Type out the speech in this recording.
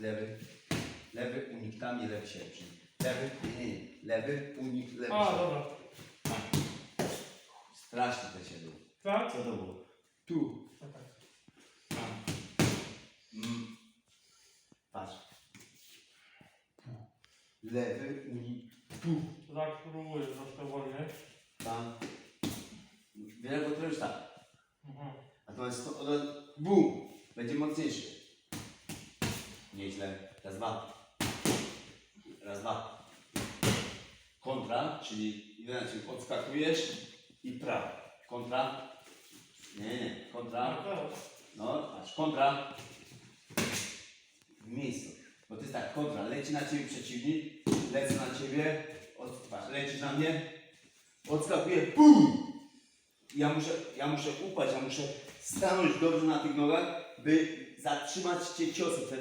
lewy, lewy, unik tam i lewy sierpnie. Lewy, nie, nie, lewy, unik, lewy A, sierpnie. dobra. Strasznie to się było. Tak? Co to było? Tu. Tak, tak. Mm. Patrz. Lewy, unik, tu. To tak spróbuję troszkę wolniej. Tam. Wiele, bo to już tak. Mhm. Natomiast to, to bum, będzie mocniejszy. Raz, dwa. Raz, dwa. Kontra, czyli inaczej odskakujesz i prawo. Kontra. Nie, nie, kontra. No, aż kontra. W miejscu. Bo to jest tak, kontra. Leci na ciebie przeciwnik, lecę na ciebie, od, patrz, lecisz na mnie, odskakuję, BUM! Ja muszę, ja muszę upaść, ja muszę stanąć dobrze na tych nogach, by zatrzymać cię ciosem.